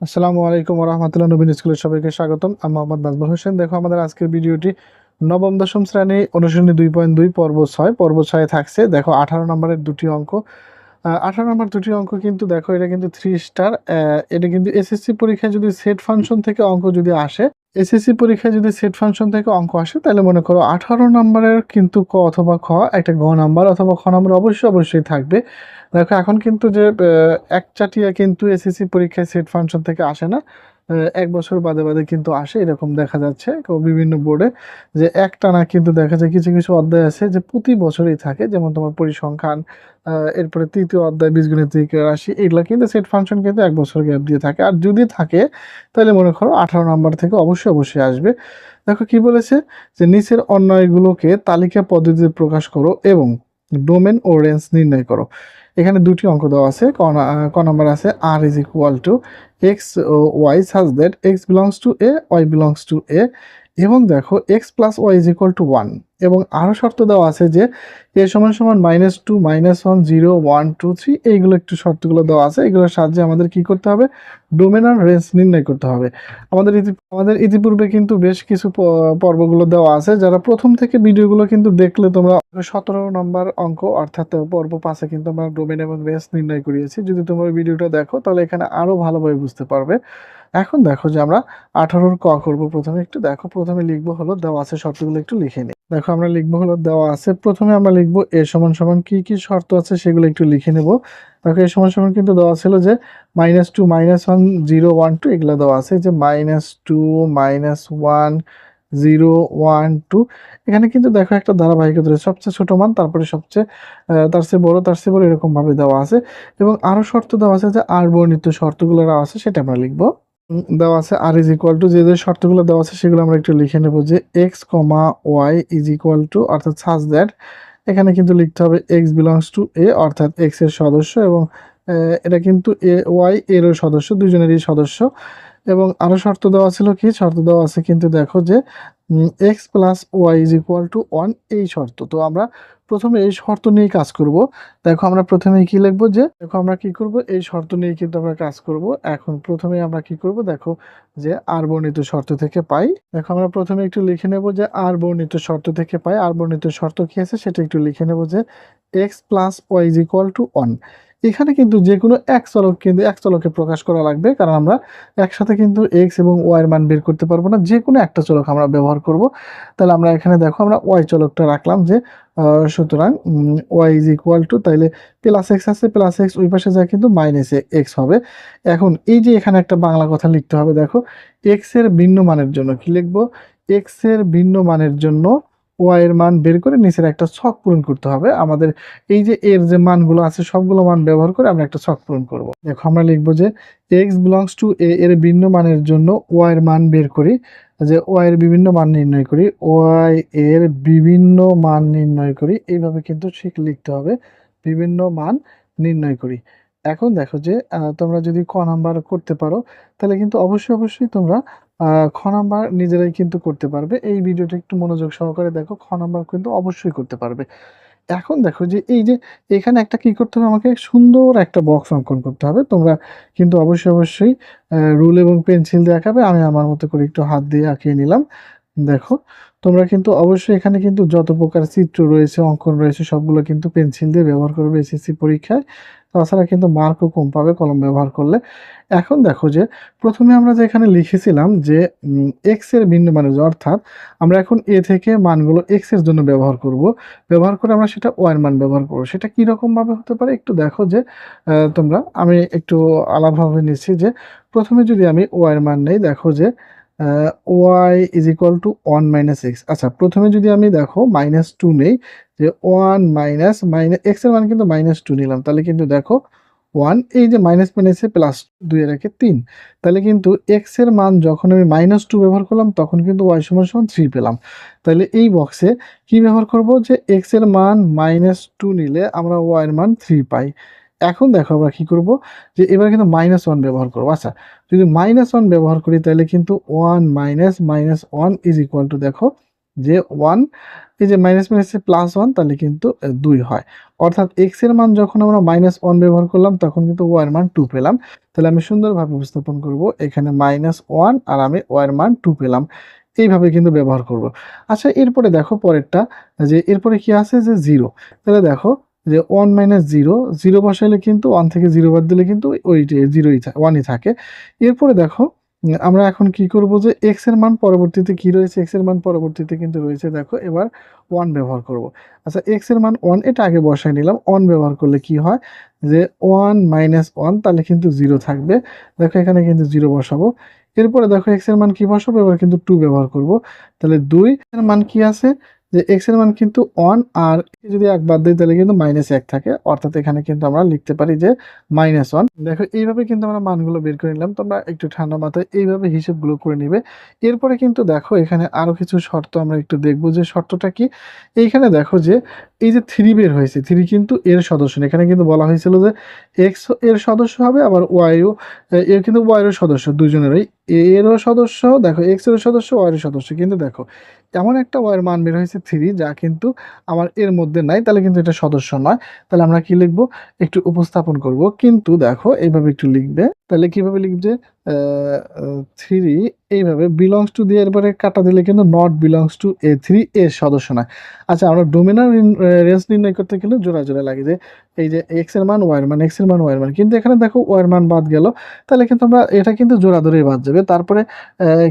আসসালামু আলাইকুম রহমতুল্লাহ নবীন স্কুলের সবাইকে স্বাগতম। আমি মোহাম্মদ নাজমুল হোসেন। দেখো, আমাদের আজকের ভিডিওটি নবম, দশম শ্রেণি অনুশীলনী দুই পয়েন্ট দুই, পর্ব ছয়। পর্ব ছয়ে থাকছে, দেখো, আঠারো নম্বরের দুটি অঙ্ক। আঠারো নম্বর দুটি অঙ্ক কিন্তু, দেখো, এটা কিন্তু থ্রি স্টার এটা কিন্তু এসএসসি পরীক্ষায় যদি সেট ফাংশন থেকে অঙ্ক যদি আসে এসএসসি পরীক্ষায় যদি সেট ফাংশন থেকে অঙ্ক আসে, তাহলে মনে করো আঠারো নম্বরের কিন্তু ক অথবা খ, একটা গ নাম্বার অথবা খ নাম্বার অবশ্যই অবশ্যই থাকবে। দেখো এখন কিন্তু যে আহ, এক চাটিয়া কিন্তু এসএসসি পরীক্ষায় সেট ফাংশন থেকে আসে না। এক বছর বাদে বাদে কিন্তু আসে এরকম দেখা যাচ্ছে। বিভিন্ন বোর্ডে যে একটানা কিন্তু দেখা যায় কিছু কিছু অধ্যায় আছে যে প্রতি বছরই থাকে যেমন তোমার পরিসংখ্যান এরপরে তৃতীয় অধ্যায় বীজগণিতিক রাশি এগুলো কিন্তু সেট ফাংশন কিন্তু এক বছর গ্যাপ দিয়ে থাকে। আর যদি থাকে তাহলে মনে করো আঠারো নম্বর থেকে অবশ্যই অবশ্যই আসবে। দেখো কি বলেছে? যে নিচের অন্যায়গুলোকে তালিকা পদ্ধতিতে প্রকাশ করো এবং ডোমেন ও রেঞ্জ নির্ণয় করো। এখানে দুটি অঙ্ক দেওয়া আছে, ক নম্বর আছে R is equal to X Y such that X belongs to A Y belongs to A এবং দেখো X plus Y is equal to one এবং আরও শর্ত দেওয়া আছে যে এ সমান সমান minus two minus one zero one two three এইগুলো একটু শর্তগুলো দেওয়া আছে। এগুলোর সাহায্যে আমাদের কি করতে হবে? ডোমেন আর রেঞ্জ নির্ণয় করতে হবে। আমাদের ইতি আমাদের ইতিপূর্বে কিন্তু বেশ কিছু পর্বগুলো দেওয়া আছে। যারা প্রথম থেকে ভিডিওগুলো কিন্তু দেখলে তোমরা সতেরো নম্বর অঙ্ক অর্থাৎ পর্ব পাশে কিন্তু আমরা ডোমেন এবং রেঞ্জ নির্ণয় করিয়েছি। যদি তোমরা ভিডিওটা দেখো, তাহলে এখানে আরও ভালোভাবে বুঝতে পারবে। এখন দেখো যে আমরা আঠারোর ক করব প্রথমে। একটু দেখো, প্রথমে লিখব হলো, দেওয়া আছে শর্তগুলো, একটু লিখে নিই। দেখো, আমরা লিখব হলো দেওয়া আছে। প্রথমে আমরা লিখব এ সমান সমান কি কি শর্ত আছে সেগুলো একটু লিখে নেব। দেখো, এ সমান সমান কিন্তু দেওয়া ছিল যে minus two minus one zero one two এগুলো দেওয়া আছে। যে minus two minus one zero one two এখানে কিন্তু দেখো একটা ধারাবাহিকতা রয়েছে। সবচেয়ে ছোট মান, তারপরে সবচেয়ে তার চেয়ে বড়, তার চেয়ে বড় এরকমভাবে দেওয়া আছে। এবং আরও শর্ত দেওয়া আছে যে আর বর্ণিত শর্তগুলো আছে, সেটা আমরা লিখব। দেওয়া আছে আর ইজ ইকুয়াল টু যে যে শর্তগুলো দেওয়া আছে সেগুলো আমরা একটু লিখে নেব যে X comma Y is equal to অর্থাৎ সাজ দ্যাট এখানে কিন্তু লিখতে হবে এক্স বিলংস টু এ অর্থাৎ এক্সের সদস্য এবং এটা কিন্তু এ ওয়াই এরও সদস্য, দুজনেরই সদস্য। এবং আরও শর্ত দেওয়া ছিল কি? শর্ত দেওয়া আছে কিন্তু দেখো যে X plus Y is equal to one এই শর্ত। তো আমরা প্রথমে এই শর্ত নিয়ে কাজ করব। দেখো আমরা প্রথমে কি লিখব যে, দেখো আমরা কি করব? এই শর্ত নিয়ে কিন্তু আমরা কাজ করব। এখন প্রথমে আমরা কি করব? দেখো যে আর বর্ণিত শর্ত থেকে পাই। দেখো আমরা প্রথমে একটু লিখে নেব যে আর বর্ণিত শর্ত থেকে পাই। আর বর্ণিত শর্ত কি আছে? সেটা একটু লিখে নেব যে X plus Y is equal to one এখানে কিন্তু যে কোনো এক চলক কিন্তু এক চলকে প্রকাশ করা লাগবে, কারণ আমরা একসাথে কিন্তু এক্স এবং ওয়াই এর মান বের করতে পারব না। যে কোনো একটা চলক আমরা ব্যবহার করব। তাহলে আমরা এখানে দেখো, আমরা ওয়াই চলকটা রাখলাম যে সুতরাং ওয়াই ইজ ইকুয়াল টু তাইলে প্লাস এক্স আছে প্লাস এক্স ওই পাশে যায় কিন্তু মাইনাস এক্স হবে। এখন এই যে এখানে একটা বাংলা কথা লিখতে হবে, দেখো এক্সের ভিন্ন মানের জন্য কি লিখব? এক্সের ভিন্ন মানের জন্য ওয়াই এর মান বের করে নিচের একটা ছক পূরণ করতে হবে। আমাদের এই যে এর যে মানগুলো আছে, সবগুলো মান ব্যবহার করে আমরা একটা ছক পূরণ করব। দেখো, আমরা লিখব যে এক্স বিলংস টু এ এর ভিন্ন মানের জন্য ওয়াই এর মান বের করি, যে ওয়াই এর বিভিন্ন মান নির্ণয় করি, ওয়াই এর বিভিন্ন মান নির্ণয় করি। এইভাবে কিন্তু ঠিক লিখতে হবে, বিভিন্ন মান নির্ণয় করি। এখন দেখো যে তোমরা যদি ক নাম্বার করতে পারো, তাহলে কিন্তু অবশ্যই অবশ্যই তোমরা খ নাম্বার নিজেরাই কিন্তু করতে পারবে। এই ভিডিওটা একটু মনোযোগ সহকারে দেখো, খ নাম্বার কিন্তু অবশ্যই করতে পারবে। এখন দেখো যে এই যে এখানে একটা কি করতে হবে? আমাকে সুন্দর একটা বক্স অঙ্কন করতে হবে। তোমরা কিন্তু অবশ্যই অবশ্যই রুল এবং পেন্সিল দেখাবে। আমি আমার মতো করে একটু হাত দিয়ে আঁকিয়ে নিলাম। দেখো, তোমরা কিন্তু অবশ্যই এখানে কিন্তু যত প্রকার চিত্র রয়েছে, অঙ্কন রয়েছে, সবগুলো কিন্তু পেন্সিল দিয়ে ব্যবহার করবে এসএসসি পরীক্ষায়। তাছাড়া কিন্তু মার্কও কম পাবে কলম ব্যবহার করলে। এখন দেখো যে, প্রথমে আমরা যে এখানে লিখেছিলাম যে এক্সের ভিন্ন মানে অর্থাৎ আমরা এখন এ থেকে মানগুলো এক্সের জন্য ব্যবহার করব। ব্যবহার করে আমরা সেটা ওয়াই এর মান ব্যবহার করব। সেটা কি রকম ভাবে হতে পারে? একটু দেখো যে তোমরা, আমি একটু আলাদাভাবে নিচ্ছি যে, প্রথমে যদি আমি ওয়াই এর মান নেই, দেখো যে Y is equal to one minus X আচ্ছা প্রথমে যদি আমি দেখো মাইনাস টু নেই, যে ওয়ান মাইনাস মাইনাস এক্সের মান কিন্তু মাইনাস টু নিলাম। তাহলে কিন্তু দেখো ওয়ান এই যে মাইনাস মাইনাসে প্লাস দুই রেখে তিন। তাহলে কিন্তু এক্সের মান যখন আমি মাইনাস টু ব্যবহার করলাম, তখন কিন্তু ওয়াই সমান সমান থ্রি পেলাম। তাহলে এই বক্সে কি ব্যবহার করব? যে এক্সের মান মাইনাস টু নিলে আমরা ওয়াই এর মান থ্রি পাই। এখন দেখো আমরা কি করব? যে এবার কিন্তু মাইনাস ওয়ান ব্যবহার করব। আচ্ছা যদি মাইনাস ওয়ান ব্যবহার করি, তাহলে কিন্তু one minus minus one is equal to দেখো যে ওয়ান এই যে মাইনাস মাইনাসে প্লাস ওয়ান তাহলে কিন্তু দুই হয়। অর্থাৎ এক্সের মান যখন আমরা মাইনাস ওয়ান ব্যবহার করলাম, তখন কিন্তু ওয়াই এর মান টু পেলাম। তাহলে আমি সুন্দরভাবে উপস্থাপন করব, এখানে মাইনাস ওয়ান আর আমি ওয়াই এর মান টু পেলাম। এইভাবে কিন্তু ব্যবহার করব। আচ্ছা এরপরে দেখো পরেরটা, যে এরপরে কি আছে? যে জিরো তাহলে দেখো যে ওয়ান মাইনাস জিরো জিরো বসাইলে কিন্তু ওয়ান থেকে জিরো বাদ দিলে কিন্তু ওইটি জিরোই ওয়ানই থাকে। এরপরে দেখো, আমরা এখন কি করব যে এক্সের মান পরবর্তীতে কি রয়েছে? এক্সের মান পরবর্তীতে কিন্তু রয়েছে দেখো, এবার ওয়ান ব্যবহার করব। আচ্ছা এক্সের মান ওয়ান এটা আগে বসাই নিলাম। ওয়ান ব্যবহার করলে কি হয়? যে ওয়ান মাইনাস ওয়ান তাহলে কিন্তু জিরো থাকবে। দেখো, এখানে কিন্তু জিরো বসাবো। এরপরে দেখো এক্সের মান কি বসাবো? এবার কিন্তু টু ব্যবহার করব। তাহলে দুই, এর মান কি আছে? যে এক্সের মান কিন্তু ওয়ান আর যদি এক বাদ দিই, তাহলে কিন্তু মাইনাস এক থাকে। অর্থাৎ এখানে কিন্তু আমরা লিখতে পারি যে মাইনাস ওয়ান দেখো, এইভাবে কিন্তু আমরা মানগুলো বের করে নিলাম। তোমরা একটু ঠান্ডা মাথায় এইভাবে হিসেবগুলো করে নিবে। এরপরে কিন্তু দেখো, এখানে আরও কিছু শর্ত আমরা একটু দেখব। যে শর্তটা কি? এইখানে দেখো যে এই যে থ্রি বের হয়েছে থ্রি কিন্তু এর সদস্য। এখানে কিন্তু বলা হয়েছিল যে এক্সের সদস্য হবে, আবার ওয়াইও এর কিন্তু ওয়াইয়ের সদস্য, দুজনেরই। এরও সদস্য, দেখো এক্সের সদস্য ওয়াইয়ের সদস্য। কিন্তু দেখো এমন একটা ওয়ের মান বের হয়েছে থ্রি যা কিন্তু আমার এর মধ্যে নাই, তাহলে কিন্তু এটা সদস্য নয়। তাহলে আমরা কি লিখব? একটু উপস্থাপন করব। কিন্তু দেখো, এইভাবে একটু লিখবে। তাহলে কীভাবে লিখবে থ্রি এইভাবে বিলংস টু দিয়ে এরপরে কাটা দিলে কিন্তু not belongs to A three এর সদস্য নয়। আচ্ছা আমরা ডোমিনার রেঞ্জ নির্ণয় করতে গেলে জোড়া জোড়া লাগে যে, এই যে এক্সের মান ওয়ার মান এক্সের মান ওয়ার মান। কিন্তু এখানে দেখো ওয়ার মান বাদ গেল, তাহলে কিন্তু আমরা এটা কিন্তু জোড়া ধরেই বাদ যাবে। তারপরে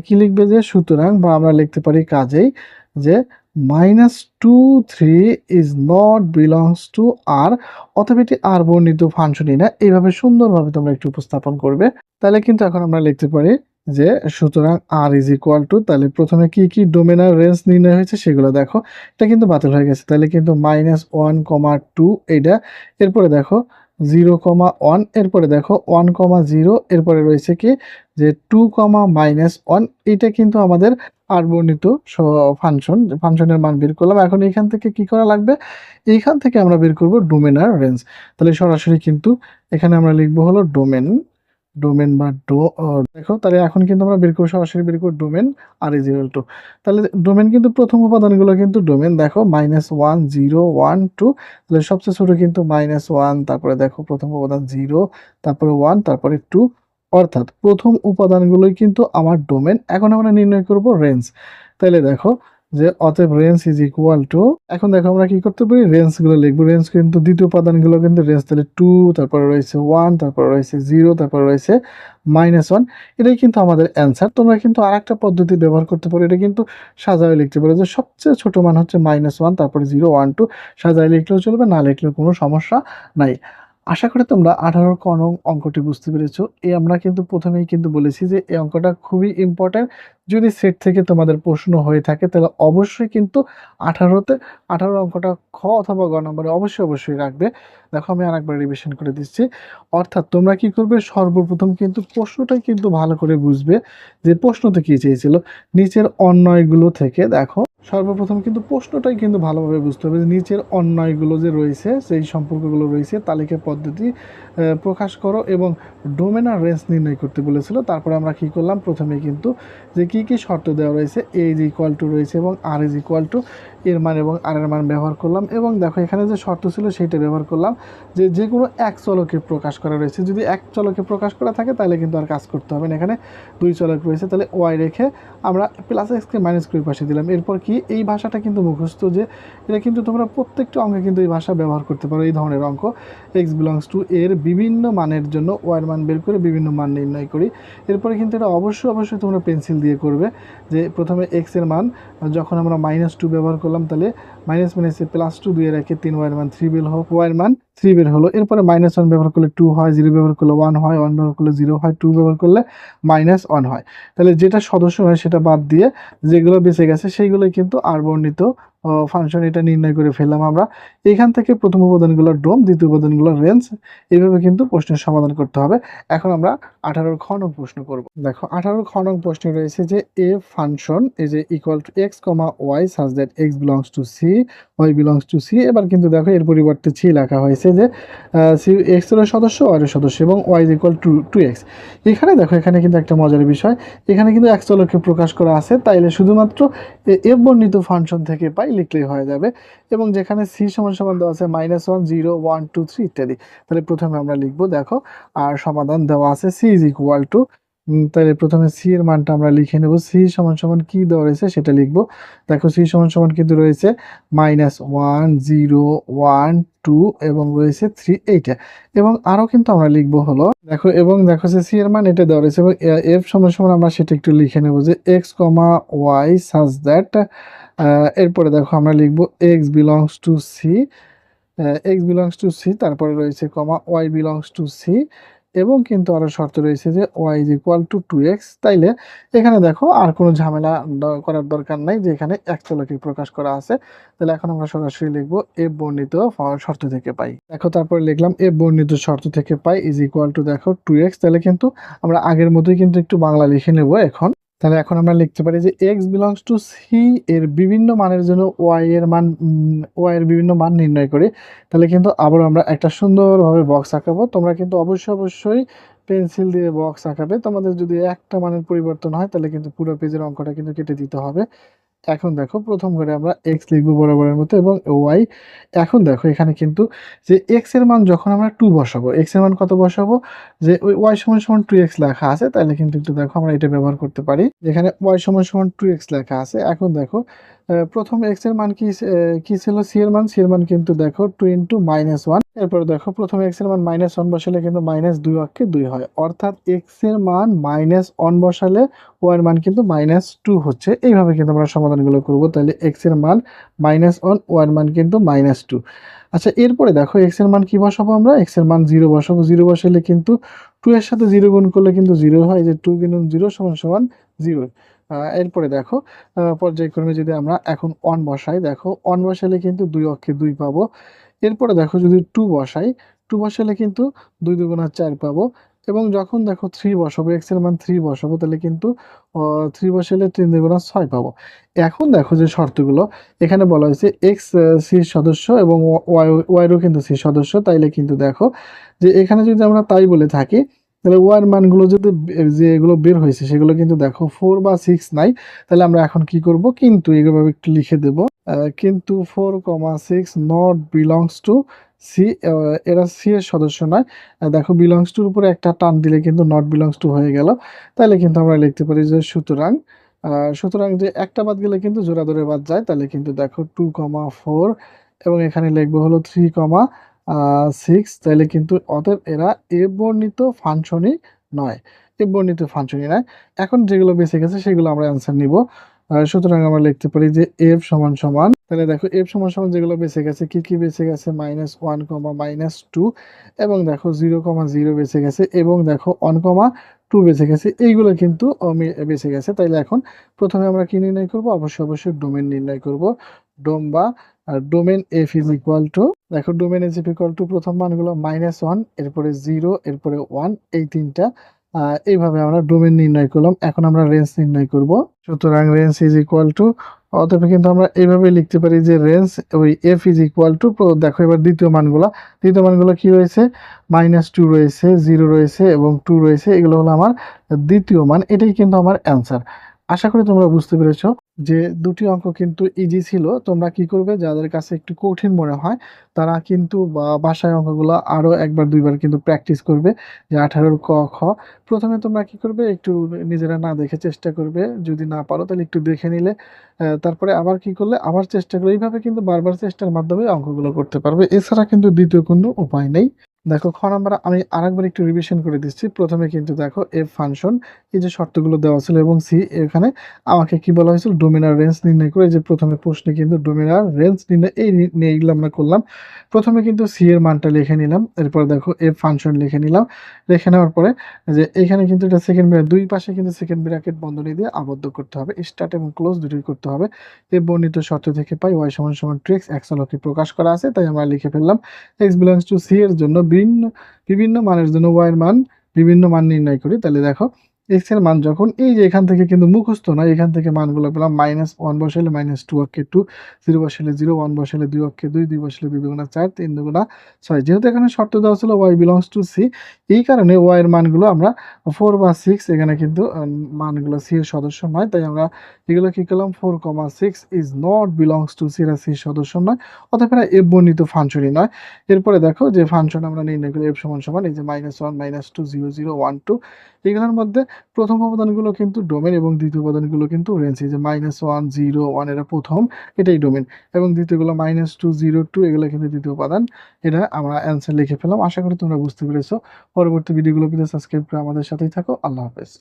কি লিখবে যে, সুতরাং বা আমরা লিখতে পারি কাজেই যে minus two three is not belongs to R অথবা এটি আর বর্ণিত ফাংশনই না। এইভাবে সুন্দরভাবে তোমরা একটু উপস্থাপন করবে। তাহলে কিন্তু এখন আমরা লিখতে পারি যে, সুতরাং আর ইজ ইকুয়াল টু, তাহলে প্রথমে কি কি ডোমেনার রেঞ্জ নির্ণয় হয়েছে সেগুলো দেখো। এটা কিন্তু বাতিল হয়ে গেছে। তাহলে কিন্তু মাইনাস ওয়ান কমা টু এইটা। এরপরে দেখো জিরো কমা ওয়ান, এরপরে দেখো ওয়ান কমা জিরো, এরপরে রয়েছে কি যে টু কমা মাইনাস ওয়ান, এটা কিন্তু আমাদের আর বর্ণিত ফাংশন ফাংশনের মান বের করলাম। এখন এখান থেকে কি করা লাগবে? এইখান থেকে আমরা বের করব ডোমেনার রেঞ্জ তাহলে সরাসরি কিন্তু এখানে আমরা লিখব হলো ডোমেন ডোমেন বা ডো দেখো, তাহলে এখন কিন্তু আমরা বের করব সরাসরি বের করব domain R is equal to তাহলে ডোমেন কিন্তু প্রথম উপাদানগুলো কিন্তু ডোমেন দেখো minus one zero one two তাহলে সবচেয়ে ছোটো কিন্তু মাইনাস ওয়ান তারপরে দেখো, প্রথম উপাদান জিরো তারপরে ওয়ান তারপরে টু অর্থাৎ প্রথম উপাদানগুলোই কিন্তু আমার ডোমেন এখন আমরা নির্ণয় করব রেঞ্জ তাহলে দেখো যে অতএব রেঞ্জ ইজ ইকুয়াল টু এখন দেখো আমরা কি করতে পারি? রেঞ্জগুলো লিখব। রেঞ্জ কিন্তু দ্বিতীয় উপাদানগুলো কিন্তু রেঞ্জ তাহলে টু তারপরে রয়েছে ওয়ান তারপরে রয়েছে জিরো তারপরে রয়েছে মাইনাস ওয়ান এটাই কিন্তু আমাদের অ্যান্সার তোমরা কিন্তু আর একটা পদ্ধতি ব্যবহার করতে পারো। এটা কিন্তু সাজায় লিখতে পারো যে সবচেয়ে ছোট মান হচ্ছে মাইনাস ওয়ান তারপরে জিরো ওয়ান টু সাজায় লিখলেও চলবে, না লিখলেও কোনো সমস্যা নাই। আশা করি তোমরা আঠারোর ক অঙ্কটি বুঝতে পেরেছ। এই আমরা কিন্তু প্রথমেই কিন্তু বলেছি যে এই অঙ্কটা খুবই ইম্পর্ট্যান্ট যদি সেট থেকে তোমাদের প্রশ্ন হয়ে থাকে, তাহলে অবশ্যই কিন্তু আঠারোতে আঠারো অঙ্কটা খ অথবা গ নম্বরে অবশ্যই অবশ্যই রাখবে। দেখো, আমি আরেকবার রিভিশন করে দিচ্ছি। অর্থাৎ তোমরা কি করবে? সর্বপ্রথম কিন্তু প্রশ্নটাই কিন্তু ভালো করে বুঝবে যে প্রশ্নতে কী চেয়েছিল। নিচের অন্যয়গুলো থেকে, দেখো সর্বপ্রথম কিন্তু প্রশ্নটাই কিন্তু ভালোভাবে বুঝতে হবে যে নিচের অন্যায়গুলো যে রয়েছে, সেই সম্পর্কগুলো রয়েছে, তালিকা পদ্ধতি প্রকাশ করো এবং ডোমেন আর রেঞ্জ নির্ণয় করতে বলেছিল। তারপরে আমরা কি করলাম? প্রথমে কিন্তু যে কি কি শর্ত দেওয়া রয়েছে এ ইজ ইকুয়াল টু রয়েছে এবং আর ইজ ইকুয়াল টু এর মান এবং আর এর মান ব্যবহার করলাম এবং দেখো এখানে যে শর্ত ছিল সেইটা ব্যবহার করলাম যে যে কোনো এক চলকে প্রকাশ করা রয়েছে। যদি এক চলকে প্রকাশ করা থাকে তাহলে কিন্তু আর কাজ করতে হবে না। এখানে দুই চলক রয়েছে, তাহলে ওয়াই রেখে আমরা প্লাস এক্সকে মাইনাস করে পাশে দিলাম। এরপর কি? এই ভাষাটা কিন্তু মুখস্থ যে এটা কিন্তু তোমরা প্রত্যেকটা অঙ্কে কিন্তু এই ভাষা ব্যবহার করতে পারো। এই ধরনের অঙ্ক। এক্স বিলংস টু এর বিভিন্ন মানের জন্য ওয়ার মান বের করে বিভিন্ন মান নির্ণয় করি। এরপরে কিন্তু এটা অবশ্যই অবশ্যই তোমরা পেন্সিল দিয়ে করবে যে প্রথমে এক্সের মান, যখন আমরা মাইনাস টু ব্যবহার করলাম তাহলে মাইনাস মাইনাসে প্লাস টু দিয়ে রেখে তিন ওয়ার মান থ্রি বের হোক ওয়ার মান থ্রি বের হলো। এরপরে মাইনাস ওয়ান ব্যবহার করলে টু হয় জিরো ব্যবহার করলে ওয়ান হয় ওয়ান ব্যবহার করলে জিরো হয় টু ব্যবহার করলে মাইনাস ওয়ান হয়। তাহলে যেটা সদস্য হয় সেটা বাদ দিয়ে যেগুলো বেঁচে গেছে সেইগুলোই কিন্তু আর বর্ণিত ফাংশন এটা নির্ণয় করে ফেললাম আমরা। এখান থেকে প্রথম উপাদানগুলো ডোম, দ্বিতীয় উপাদানগুলো রেঞ্জ, এইভাবে কিন্তু প্রশ্নের সমাধান করতে হবে। এখন আমরা আঠারোর খ নং প্রশ্ন করব। দেখো, আঠারোর খ নং প্রশ্নে রয়েছে যে a function is equal to X comma Y such that X belongs to C Y belongs to C এবার কিন্তু দেখো, এর পরিবর্তে সি লেখা হয়েছে যে সি এক্সের সদস্য ওয়াই এর সদস্য, এবং Y is equal to two X এখানে দেখো, এখানে কিন্তু একটা মজার বিষয়। এখানে কিন্তু এক চলকে প্রকাশ করা আছে, তাইলে শুধুমাত্র এ- বর্ণিত ফাংশন থেকে পাই পাই লিখলেই হয়ে যাবে এবং যেখানে সি সমান সমান দেওয়া আছে minus one zero one two three ইত্যাদি। তাহলে প্রথমে আমরা লিখব, দেখো, আর সমাধান দেওয়া আছে সি ইজ ইকুয়াল টু তাহলে প্রথমে সি এর মানটা আমরা লিখে নেব। সি সমান সমান কি দেওয়া রয়েছে সেটা লিখব। দেখো সি সমান সমান কিন্তু রয়েছে minus one zero one two এবং রয়েছে থ্রি এইটা এবং আরও কিন্তু আমরা লিখব হলো, দেখো, এবং দেখো যে সি এর মান এটা দেওয়া রয়েছে এবং এফ সমান সমান আমরা সেটা একটু লিখে নেব যে X comma Y such that এরপরে দেখো আমরা লিখব X belongs to C X belongs to C তারপরে রয়েছে comma Y belongs to C এবং কিন্তু আরও শর্ত রয়েছে যে Y is equal to two X তাইলে এখানে দেখো আর কোনো ঝামেলা করার দরকার নাই যে এখানে এক চলকে প্রকাশ করা আছে। তাহলে এখন আমরা সরাসরি লিখব এফ বর্ণিত শর্ত থেকে পাই। দেখো তারপরে লিখলাম এফ বর্ণিত শর্ত থেকে পাই ইজ ইকুয়াল টু দেখো টু এক্স তাহলে কিন্তু আমরা আগের মতোই কিন্তু একটু বাংলা লিখে নেব এখন। তাহলে এখন আমরা লিখতে পারি যে এক্স বিলংস টু সি এর বিভিন্ন মানের জন্য ওয়াই এর মান ওয়াই এর বিভিন্ন মান নির্ণয় করি। তাহলে কিন্তু আবার আমরা একটা সুন্দরভাবে বক্স আঁকাবো। তোমরা কিন্তু অবশ্যই অবশ্যই পেন্সিল দিয়ে বক্স আঁকাবে। তোমাদের যদি একটা মানের পরিবর্তন হয়, তাহলে কিন্তু পুরো পেজের অঙ্কটা কিন্তু কেটে দিতে হবে। এখন দেখো, প্রথম ঘরে আমরা এক্স লিখব বরাবরের মতো এবং ওয়াই এখন দেখো এখানে কিন্তু যে এক্সের মান যখন আমরা টু বসাবো এক্সের মান কত বসাবো? যে ওই ওয়াই সমান সমান টু এক্স লেখা আছে তাহলে কিন্তু একটু দেখো আমরা এটা ব্যবহার করতে পারি। যেখানে ওয়াই সমান সমান টু এক্স লেখা আছে, এখন দেখো প্রথম এক্সের মান কি কি ছিল? সি এর মান সি এর মান কিন্তু দেখো টু ইন্টু মাইনাস ওয়ান এরপর দেখো, প্রথমে এক্সের মান মাইনাস ওয়ান বসালে কিন্তু মাইনাস দুই অক্ষে দুই হয়। অর্থাৎ এক্সের মান মাইনাস ওয়ান বসালে ওয়াই এর মান কিন্তু মাইনাস টু হচ্ছে। এইভাবে কিন্তু আমরা সমাধানগুলো করব। তাহলে এক্সের মান মাইনাস ওয়ান ওয়াই এর মান কিন্তু মাইনাস টু আচ্ছা এরপরে দেখো এক্সের মান কি বসাবো আমরা? এক্সের মান জিরো বসাবো। জিরো বসালে কিন্তু টু এর সাথে জিরো গুণ করলে কিন্তু জিরো হয়। যে টু গুণ জিরো সমান সমান জিরো এরপরে দেখো পর্যায়ক্রমে যদি আমরা এখন অন বসাই, দেখো অন বসালে কিন্তু দুই অক্ষে দুই পাবো। এরপরে দেখো যদি টু বসাই টু বসালে কিন্তু দুই দুগুণা চার পাবো। এবং যখন দেখো থ্রি বসাবো এক্সের মান থ্রি বসাবো, তাহলে কিন্তু থ্রি বসালে তিন দুগুণা ছয় পাবো। এখন দেখো যে শর্তগুলো, এখানে বলা হয়েছে এক্স সির সদস্য এবং ওয়াই ওয়াইরও কিন্তু সির সদস্য, তাইলে কিন্তু দেখো যে এখানে যদি আমরা তাই বলে থাকি তাহলে ওয়ার মানগুলো যদি যে এগুলো বের হয়েছে, সেগুলো কিন্তু দেখো ফোর বা সিক্স নাই। তাহলে আমরা এখন কি করব? কিন্তু এভাবে একটু লিখে দেব। কিন্তু four comma six not belongs to C এরা সি এর সদস্য নয়। দেখো বিলংস টুর উপরে একটা টান দিলে কিন্তু নট বিলংস টু হয়ে গেল। তাহলে কিন্তু আমরা লিখতে পারি যে সুতরাং সুতরাং যে একটা বাদ গেলে কিন্তু জোড়া ধরে বাদ যায়। তাহলে কিন্তু দেখো টু কমা ফোর এবং এখানে লিখব হলো থ্রি কমা সিক্স তাহলে কিন্তু অতএব এরা এ বর্ণিত ফাংশনই নয়। এ বর্ণিত ফাংশনই নয়। এখন যেগুলো বেঁচে গেছে সেগুলো আমরা অ্যান্সার নিব। সুতরাং আমরা লিখতে পারি যে এফ সমান সমান, তাহলে দেখো এফ সমান সমান যেগুলো বেঁচে গেছে কি কি বেঁচে গেছে minus one comma minus two এবং দেখো জিরো কমা জিরো বেঁচে গেছে এবং দেখো ওয়ান কমা টু বেঁচে গেছে এইগুলো কিন্তু বেঁচে গেছে তাইলে এখন প্রথমে আমরা কি নির্ণয় করব? অবশ্যই অবশ্যই ডোমেন নির্ণয় করব। ডোম বা domain F is equal to দেখো ডোমেন ইজ ইকুয়াল টু প্রথম মানগুলো মাইনাস ওয়ান এরপরে জিরো এরপরে ওয়ান এই তিনটা এইভাবে আমরা ডোমেন নির্ণয় করলাম। এখন আমরা রেঞ্জ নির্ণয় করব। সুতরাং রেঞ্জ ইজ ইকুয়াল টু অতএব কিন্তু আমরা এইভাবে লিখতে পারি যে রেঞ্জ ওই এফ ইজ ইকুয়াল টু দেখো এবার দ্বিতীয় মানগুলো। দ্বিতীয় মানগুলো কি রয়েছে? মাইনাস টু রয়েছে জিরো রয়েছে এবং টু রয়েছে। এগুলো হলো আমার দ্বিতীয় মান। এটাই কিন্তু আমার অ্যান্সার আশা করি তোমরা বুঝতে পেরেছ যে দুটি অঙ্ক কিন্তু ইজি ছিল। তোমরা কি করবে? যাদের কাছে একটু কঠিন মনে হয়, তারা কিন্তু বাসায় অঙ্কগুলো আরও একবার, দুইবার কিন্তু প্র্যাকটিস করবে যে আঠারোর ক, খ। প্রথমে তোমরা কি করবে? একটু নিজেরা না দেখে চেষ্টা করবে। যদি না পারো, তাহলে একটু দেখে নিলে তারপরে আবার কি করলে? আবার চেষ্টা করলে এইভাবে কিন্তু বারবার চেষ্টার মাধ্যমে অঙ্কগুলো করতে পারবে। এছাড়া কিন্তু দ্বিতীয় কোনো উপায় নেই। দেখো, খ নাম্বার, আমি আরেকবার একটু রিভিশন করে দিচ্ছি। প্রথমে কিন্তু দেখো এফ ফাংশন এই যে শর্তগুলো দেওয়া ছিল এবং সি এখানে আমাকে কি বলা হয়েছিল? ডোমিনার রেঞ্জ নির্ণয় করে যে প্রথমে প্রশ্নে কিন্তু ডোমিনার রেঞ্জ নির্ণয়, এই এগুলো আমরা করলাম। প্রথমে কিন্তু সি এর মানটা লিখে নিলাম, এরপর দেখো এফ ফাংশন লিখে নিলাম। লিখে নেওয়ার পরে, যে এখানে কিন্তু এটা সেকেন্ড ব্র্যাকেট দুই পাশে কিন্তু সেকেন্ড ব্র্যাকেট বন্ধনী দিয়ে আবদ্ধ করতে হবে। স্টার্ট এবং ক্লোজ দুটোই করতে হবে। এই বর্ণিত শর্ত থেকে পাই ওয়াই সমান সমান ট্রিক্স এক্সলকে প্রকাশ করা আছে, তাই আমরা লিখে ফেললাম। এক্স বিলংস টু সি এর জন্য বিভিন্ন বিভিন্ন মানের জন্য ওয়াই এর মান বিভিন্ন মান নির্ণয় করি। তাহলে দেখো এক্সের মান যখন এই যে এখান থেকে কিন্তু মুখস্থ নয় এখান থেকে মানগুলো পেলাম মাইনাস ওয়ান বসাইলে মাইনাস টু অক্ষে টু জিরো বসাইলে জিরো ওয়ান বসাইলে দুই অক্ষে দুই দুই বসাইলে দুই দুগুণা চার, তিন দুগুণা ছয়। যেহেতু এখানে শর্ত দেওয়া ছিল ওয়াই বিলংস টু সি এই কারণে ওয়াই এর মানগুলো আমরা ফোর বা সিক্স এখানে কিন্তু মানগুলো সি এর সদস্য নয়। তাই আমরা এগুলো কি করলাম? Four comma six is not belongs to C এরা সি সদস্য নয় অথবা এরা এফ বর্ণিত ফাংশনই নয়। এরপরে দেখো যে ফাংশন আমরা নির্ণয় করি এফ সমান সমান, এই যে minus one minus two zero zero one two এগুলোর মধ্যে প্রথম উপাদানগুলো কিন্তু ডোমেন এবং দ্বিতীয় উপাদানগুলো কিন্তু রেঞ্জ, এই যে মাইনাস ওয়ান জিরো ওয়ান এটা প্রথম, এটাই ডোমেন। এবং দ্বিতীয়গুলো মাইনাস টু জিরো টু এগুলো কিন্তু দ্বিতীয় উপাদান এটা আমরা অ্যান্সার লিখে ফেলাম আশা করি তোমরা বুঝতে পেরেছ। পরবর্তী ভিডিওগুলো পেতে সাবস্ক্রাইব করে আমাদের সাথেই থাকো। আল্লাহ হাফেজ।